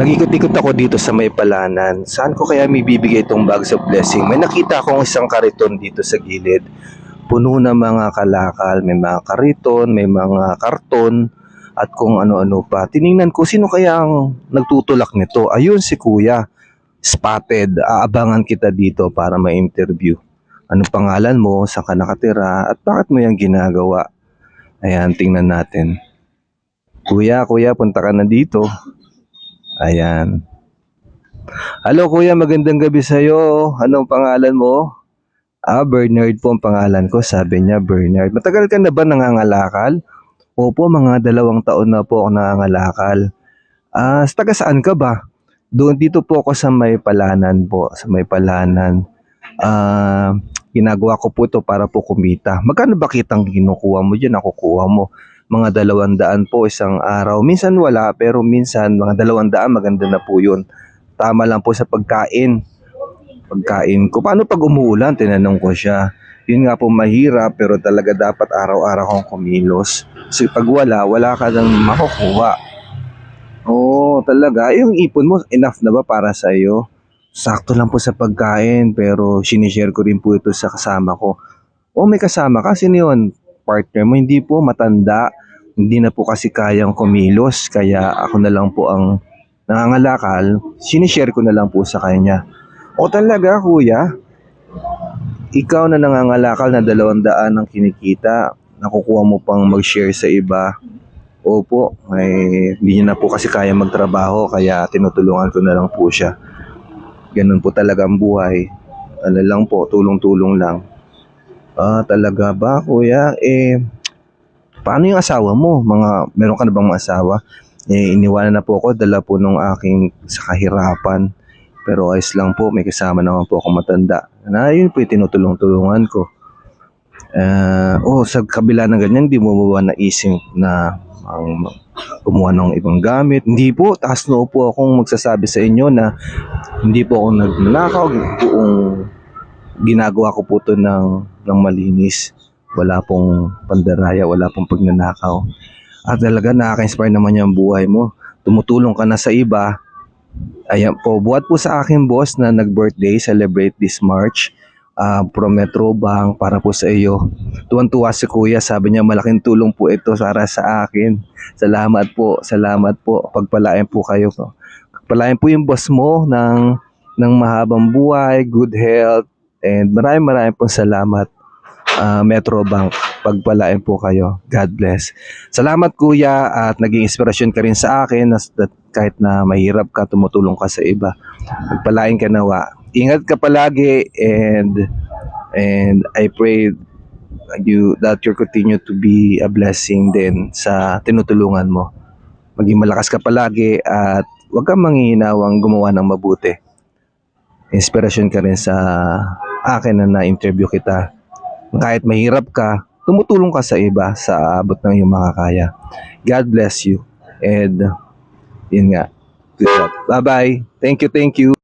Nag-ikot-ikot ako dito sa may palanan. Saan ko kaya may bibigay itong bags of blessing? May nakita akong isang kariton dito sa gilid. Puno ng mga kalakal, may mga kariton, may mga karton, at kung ano-ano pa. Tiningnan ko, sino kaya ang nagtutulak nito? Ayun si kuya. Spotted. Aabangan kita dito para ma-interview. Anong pangalan mo? Saan ka nakatira? At bakit mo yung ginagawa? Ayan, tingnan natin. Kuya, kuya, punta ka na dito. Ayan. Hello kuya, magandang gabi sa'yo. Anong pangalan mo? Ah, Bernard po ang pangalan ko. Sabi niya, Bernard. Matagal ka na ba nangangalakal? Opo, mga dalawang taon na po ako nangangalakal. Ah, sa taga saan ka ba? Doon dito po ako sa may palanan po. Sa may palanan. Ah, ginagawa ko po ito para po kumita. Magkano ba kitang kinukuha mo dyan? Nakukuha mo mga dalawang daan po isang araw. Minsan wala, pero minsan mga dalawang daan maganda na po yun. Tama lang po sa pagkain. Pagkain ko. Paano pag umuulan? Tinanong ko siya. Yun nga po mahirap, pero talaga dapat araw-araw kong kumilos. Kasi pag wala, wala ka nang makukuha. Oo, talaga. Yung ipon mo, enough na ba para sa iyo? Sakto lang po sa pagkain, pero sinishare ko rin po ito sa kasama ko. O may kasama ka, sino yun? Partner mo, hindi po matanda. Hindi na po kasi kayang kumilos, kaya ako na lang po ang nangangalakal. Sinishare ko na lang po sa kanya. O talaga, kuya? Ikaw na nangangalakal na dalawang daan ang kinikita, nakukuha mo pang mag-share sa iba. Opo, may, hindi niya na po kasi kaya magtrabaho, kaya tinutulungan ko na lang po siya. Ganun po talaga ang buhay. Ano lang po, tulong-tulong lang. Ah, talaga ba, kuya? Eh, paano yung asawa mo? Mga, meron ka na bang mga asawa? Eh, iniwanan na po ako, dala po nung aking sa kahirapan. Pero ayos lang po, may kasama naman po ako matanda. Na yun po yung tinutulong-tulungan ko. Ah, oh, sa kabila ng ganyan, hindi mo ba naisip na ang kumuha ng ibang gamit? Hindi po, taas noo po akong magsasabi sa inyo na hindi po ako nagnanakaw, buong ginagawa ko po to ng, ng malinis. Wala pong pandaraya, wala pong pagnanakaw. At talaga nakaka-inspire naman yung buhay mo. Tumutulong ka na sa iba. Ayan po, buhat po sa aking boss na nag-birthday, celebrate this March. Ah from Metro Bank para po sa iyo. Tuwan-tuwa si Kuya, sabi niya malaking tulong po ito para sa akin. Salamat po, salamat po. Pagpalain po kayo. Pagpalain po yung boss mo ng, ng mahabang buhay, good health, and maraming maraming po salamat. ah, Metro Bank, pagpalain po kayo. God bless. Salamat kuya at naging inspirasyon ka rin sa akin na kahit na mahirap ka, tumutulong ka sa iba. Pagpalain ka nawa. Ingat ka palagi and and I pray you that you continue to be a blessing din sa tinutulungan mo. Maging malakas ka palagi at huwag kang manghihinawang gumawa ng mabuti. Inspirasyon ka rin sa akin na na-interview kita. Kahit mahirap ka, tumutulong ka sa iba sa abot ng iyong makakaya. God bless you. And yun nga. Bye-bye. Thank you, thank you.